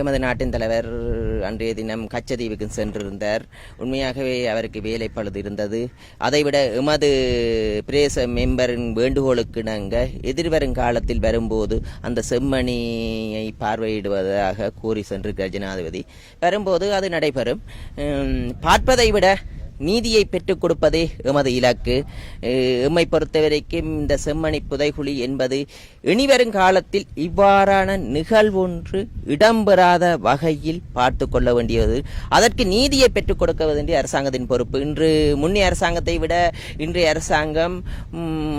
எமது நாட்டின் தலைவர் அன்றைய தினம் கச்சதீவுக்கு சென்றிருந்தார். உண்மையாகவே அவருக்கு வேலை பழுது இருந்தது அதைவிட எமது பிரேச மெம்பரின் வேண்டுகோளுக்கு நாங்கள் எதிர்வரும் காலத்தில் வரும்போது அந்த செம்மணியை பார்வையிடுவதாக கூறி சென்று ஜனாதிபதி வரும்போது அது நடைபெறும். பார்ப்பதை விட நீதியை பெற்றுக் கொடுப்பதே எமது இலக்கு. எம்மை பொறுத்தவரைக்கும் இந்த செம்மணி புதைகுழி என்பது இனிவரும் காலத்தில் இவ்வாறான நிகழ்வொன்று இடம்பெறாத வகையில் பார்த்து கொள்ள வேண்டியது. அதற்கு நீதியை பெற்றுக் கொடுக்க வேண்டிய அரசாங்கத்தின் பொறுப்பு. இன்று முன்னைய அரசாங்கத்தை விட இன்றைய அரசாங்கம்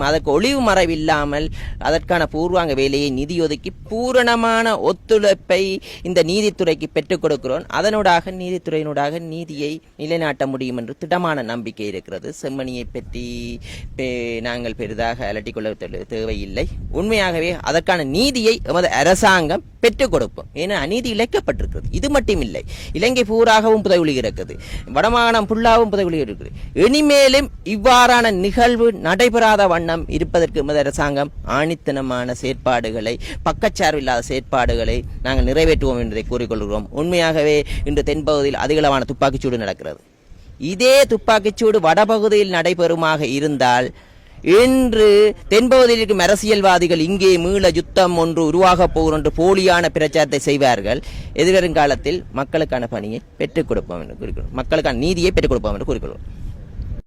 அதற்கு ஒளிவு மறைவில்லாமல் அதற்கான பூர்வாங்க வேலையை நிதி ஒதுக்கி பூரணமான ஒத்துழைப்பை இந்த நீதித்துறைக்கு பெற்றுக் கொடுக்கிறோம். அதனூடாக நீதித்துறையினூடாக நீதியை நிலைநாட்ட முடியும் என்று திடமான நம்பிக்கை இருக்கிறது. செம்மணியை பற்றி பெ- நாங்கள் பெரிதாக அலட்டிக்கொள்ள தேவையில்லை. உண்மையாகவே அதற்கான நீதியை எமது அரசாங்கம் பெற்றுக் கொடுப்போம் ஏன்னா அநீதி இழைக்கப்பட்டிருக்கிறது. இது மட்டும் இல்லை. இலங்கை பூராகவும் புதைகுழி இருக்குது வடமாகாணம் புல்லாவும் புதைகுழி இருக்குது. இனிமேலும் இவ்வாறான நிகழ்வு நடைபெறாத வண்ணம் இருப்பதற்கு எமது அரசாங்கம் ஆணித்தனமான செயற்பாடுகளை பக்கச்சார்பில்லாத செயற்பாடுகளை நாங்கள் நிறைவேற்றுவோம் என்பதை கூறிக்கொள்கிறோம். உண்மையாகவே இன்று தென்பகுதியில் அதிகளவான துப்பாக்கிச்சூடு நடக்கிறது. இதே துப்பாக்கிச்சூடு வடபகுதியில் நடைபெறுமாக இருந்தால் இன்று தென்பகுதியில் இருக்கும் அரசியல்வாதிகள் இங்கே மீள யுத்தம் ஒன்று உருவாகப் போகும் என்று போலியான பிரச்சாரத்தை செய்வார்கள். எதிர்வரும் காலத்தில் மக்களுக்கான பணியை பெற்றுக் கொடுப்போம் என்று குறிக்கிறோம் மக்களுக்கான நீதியை பெற்றுக் கொடுப்போம் என்று கூறிக்கொள்வோம்.